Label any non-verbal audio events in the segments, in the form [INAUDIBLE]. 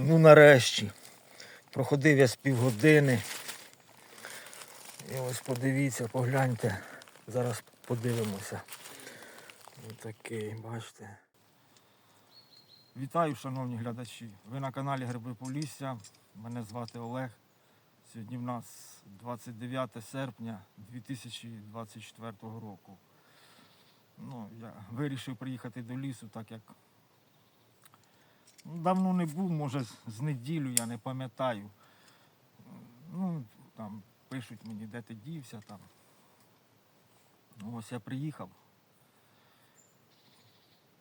Ну нарешті. Проходив я з півгодини. І ось подивіться, погляньте. Зараз подивимося. Ось такий, бачите. Вітаю, шановні глядачі. Ви на каналі Гриби Полісся. Мене звати Олег. Сьогодні в нас 29 серпня 2024 року. Ну, я вирішив приїхати до лісу, так як ну, давно не був, може з- неділю, я не пам'ятаю. Ну, там пишуть мені, де ти дівся там. Ну, Ось я приїхав.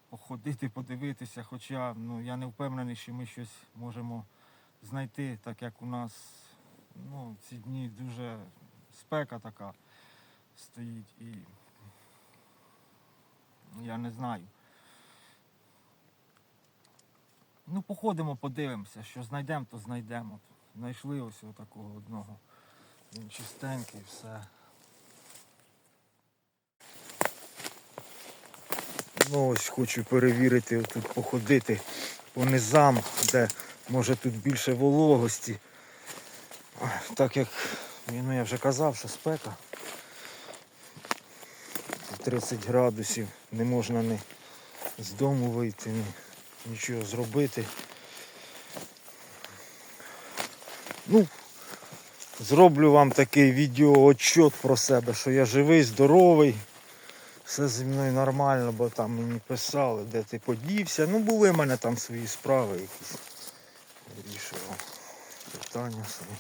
Походити, подивитися, хоча ну, я не впевнений, що ми щось можемо знайти, так як у нас ну, ці дні дуже спека така стоїть і я не знаю. Ну, походимо, подивимося, що знайдемо, то знайдемо. Знайшли ось такого одного. Він чистенький, все. Ну ось хочу перевірити, тут походити по низам, де може тут більше вологості. Так як ну, я вже казав, що спека. 30 градусів, не можна ні з дому вийти, ні, нічого зробити. Ну, зроблю вам такий відеоотчет про себе, що я живий, здоровий, все зі мною нормально, бо там мені писали, де ти подівся. Ну, були в мене там свої справи якісь. Вирішував питання свої.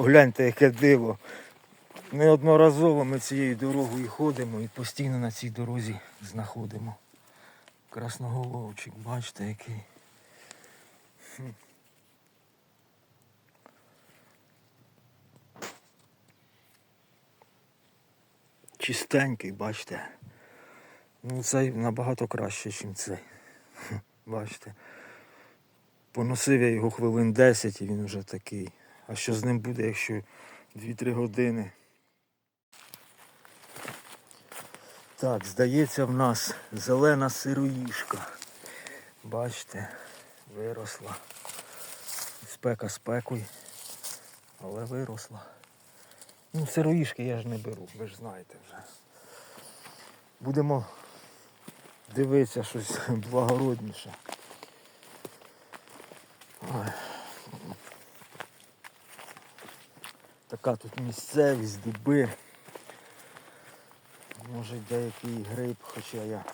Погляньте, яке диво. Неодноразово ми цією дорогою ходимо і постійно на цій дорозі знаходимо. Красноголовчик, бачите який. Чистенький, бачите. Ну цей набагато краще, ніж цей. Бачите. Поносив я його хвилин 10 і він вже такий. А що з ним буде, якщо 2-3 години? Так, здається, в нас зелена сироїшка. Бачите, виросла. Спека спекою, але виросла. Ну, сироїшки я ж не беру, ви ж знаєте вже. Будемо дивитися щось [LAUGHS] благородніше. Ой. Така тут місцевість, дуби. Може деякий гриб, хоча я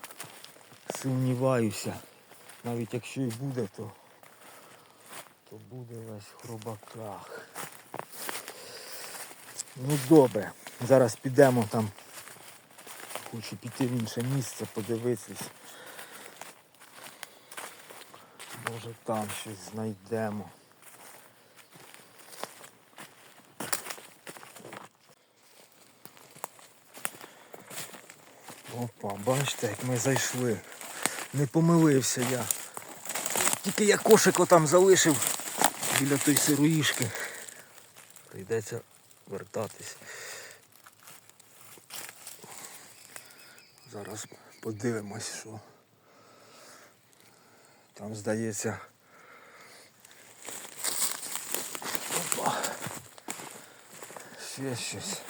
сумніваюся. Навіть якщо і буде, то, то буде весь в хробаках. Ну добре, зараз підемо там. Хочу піти в інше місце, подивитись. Може там щось знайдемо. Опа, бачите, як ми зайшли. Не помилився я. Тільки я кошик отам залишив біля тої сироїшки. Прийдеться вертатись. Зараз подивимось, що там здається. Опа. Ще щось.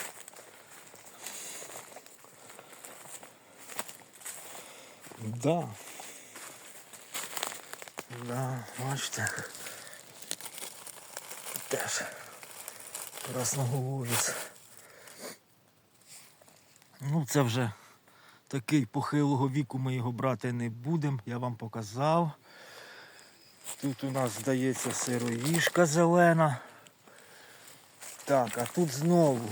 Да. Да, бачите. Теж красноголовець. Ну це вже такий похилого віку ми його брати не будемо, я вам показав. Тут у нас здається сироїшка зелена. Так, а тут знову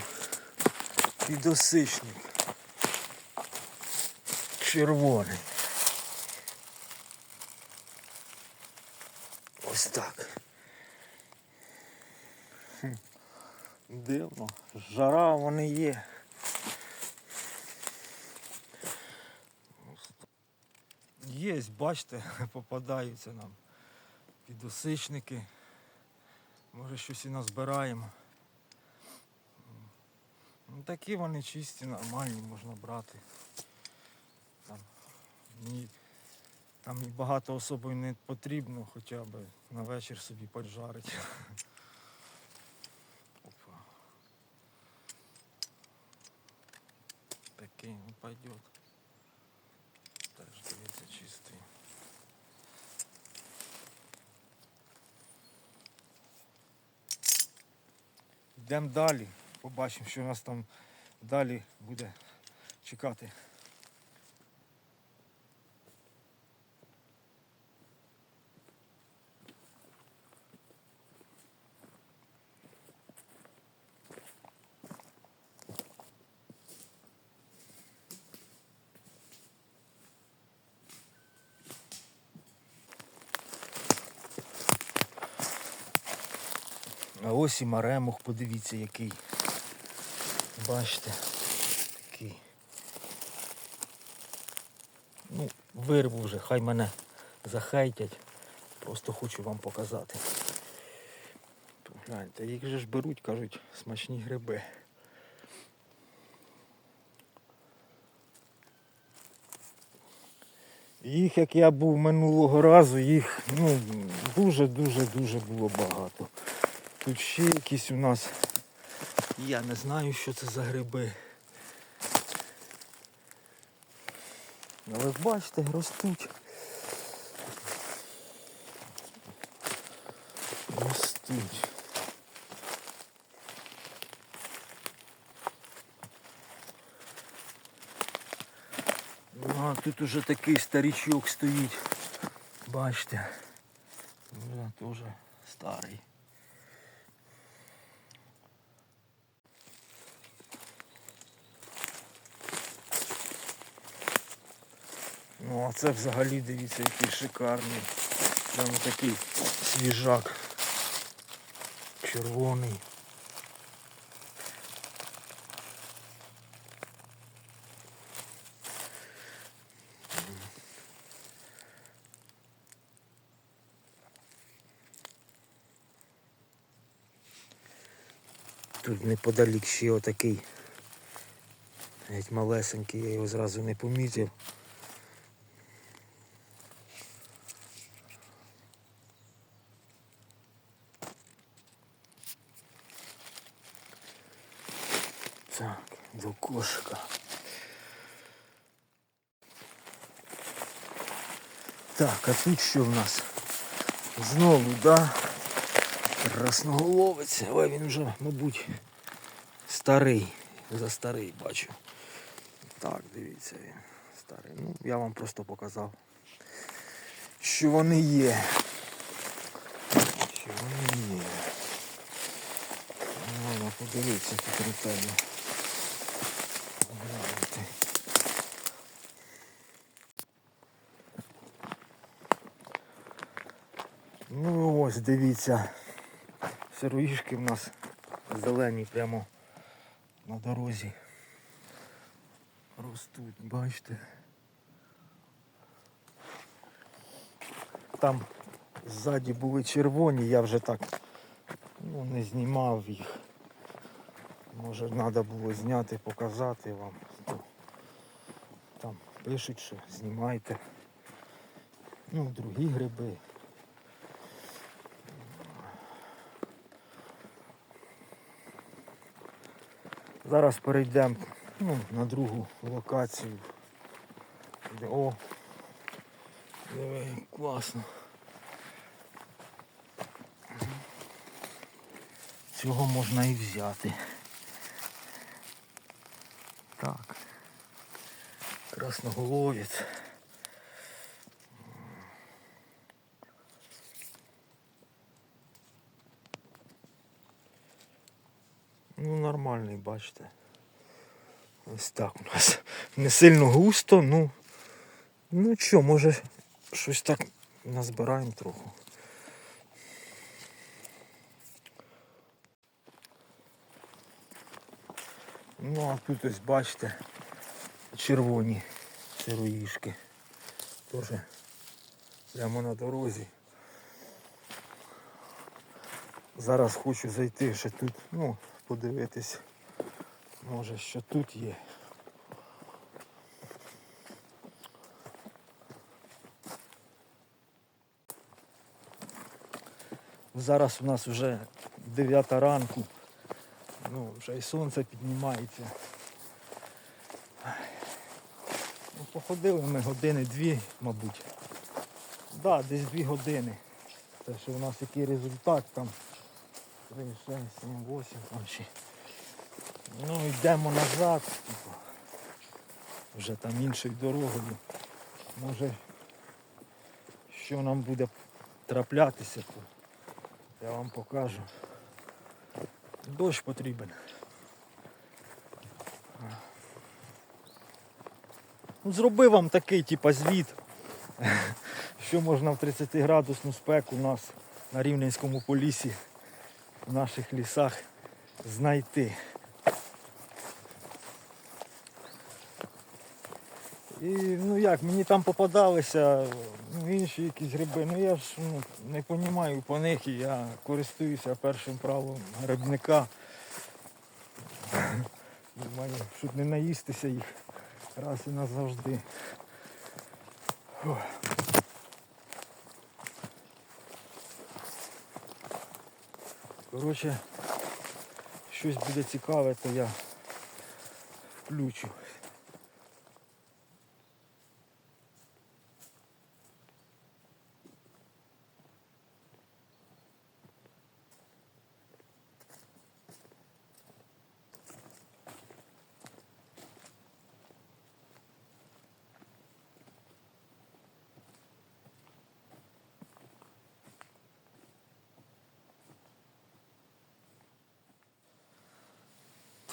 підосичник. Червоний. Ось так. Дивно. Жара вони є. є, бачите, [LAUGHS] попадаються нам підосичники. Може щось і назбираємо. Ну, такі вони чисті, нормальні, можна брати. Там, ні, там багато особою не потрібно, хоча б на вечір собі поджарити. [LAUGHS] Опа. Такий, ну пойдет. Теж дивіться чистий. Йдемо далі, побачимо, що нас там далі буде чекати. А ось і маремух, подивіться який. Бачите, такий. Ну, вирву вже, хай мене захейтять. Просто хочу вам показати. Гляньте, їх же ж беруть, кажуть, смачні гриби. Їх, як я був минулого разу, їх ну, дуже-дуже-дуже було багато. Тут ще якісь у нас. Я не знаю, що це за гриби. Але бачите, ростуть. Ростуть. Ну, а тут уже такий старичок стоїть. Бачите. Вже теж старий. Ну а це взагалі дивіться, який шикарний. Прямо такий свіжак. Червоний. Тут неподалік ще отакий. Геть малесенький, я його зразу не помітив. Так, до кошика. Так, а тут що в нас? Знову, да? Красноголовець, але він вже, мабуть, старий. За старий бачу. Так, дивіться він. Старий. Ну, я вам просто показав, що вони є. Що вони є. Треба подивитися тут ретельно. Гляньте. Ну ось дивіться. Сироїшки в нас зелені прямо на дорозі. Ростуть, бачите. Там ззаді були червоні, я вже так ну, не знімав їх. Може треба було зняти, показати вам. Там пишуть, що знімайте. Ну, другі гриби. Зараз перейдемо ну, на другу локацію. О! Диви, класно. Цього можна і взяти. Так. Красноголовець. Ну, нормальний, бачите. Ось так у нас. Не сильно густо, ну. Ну що, може щось так назбираємо трохи. Ну а тут ось бачите червоні сироїшки. теж прямо на дорозі. Зараз хочу зайти ще тут, ну, подивитись, може, що тут є. Зараз у нас вже 9 ранку. Ну, вже і сонце піднімається. Ну, походили ми години дві, мабуть. Так, да, десь дві години. Те, що у нас який результат там. 3, 6, 7, 8, там ще. Ну, йдемо назад, типу. Вже там іншою дорогою. Може, що нам буде траплятися, то я вам покажу. Дощ потрібен. Ну, зробив вам такий, типа, звіт, [LAUGHS] що можна в 30 градусну спеку у нас на Рівненському полісі, в наших лісах знайти. І ну як, мені там попадалися ну, інші якісь гриби. Ну я ж ну, не розумію по них і я користуюся першим правом грибника. Думаю, щоб не наїстися їх раз і назавжди. Фух. Коротше, щось буде цікаве, то я включу.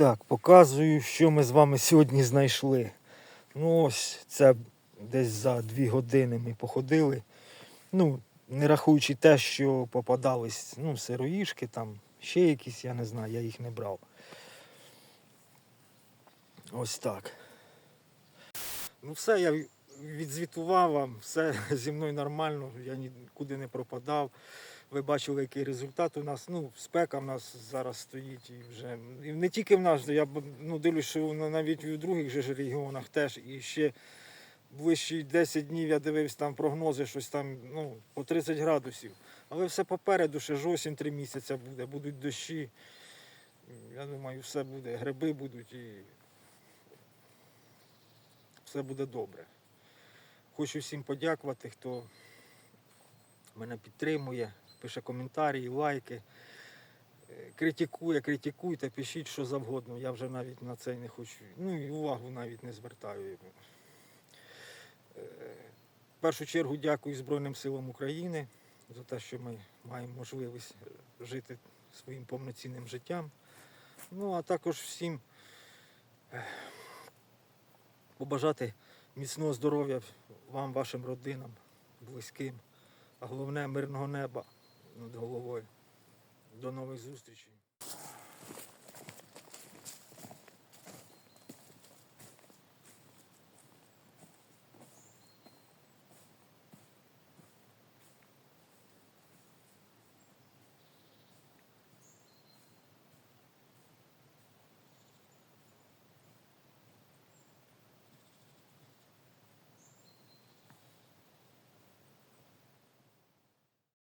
Так, показую, що ми з вами сьогодні знайшли. Ну ось це десь за дві години ми походили. Ну, не рахуючи те, що попадались ну, сироїшки, там ще якісь, я не знаю, я їх не брав. Ось так. Ну все, я відзвітував вам, все [LAUGHS] зі мною нормально, я нікуди не пропадав. Ви бачили, який результат у нас. Ну, спека в нас зараз стоїть і вже. І не тільки в нас, я ну, дивлюсь, що навіть і в других же регіонах теж. І ще ближчі 10 днів я дивився там прогнози, щось там ну, по 30 градусів. Але все попереду, ще ж осінь 3 місяці буде, будуть дощі. Я думаю, все буде, гриби будуть і все буде добре. Хочу всім подякувати, хто мене підтримує, пише коментарі, лайки. Е, Критикує, критикуйте, пишіть що завгодно. Я вже навіть на це не хочу. Ну і увагу навіть не звертаю. Е, В першу чергу дякую Збройним силам України за те, що ми маємо можливість жити своїм повноцінним життям. Ну а також всім е, побажати міцного здоров'я вам, вашим родинам, близьким, а головне мирного неба над головою. До нових зустрічей.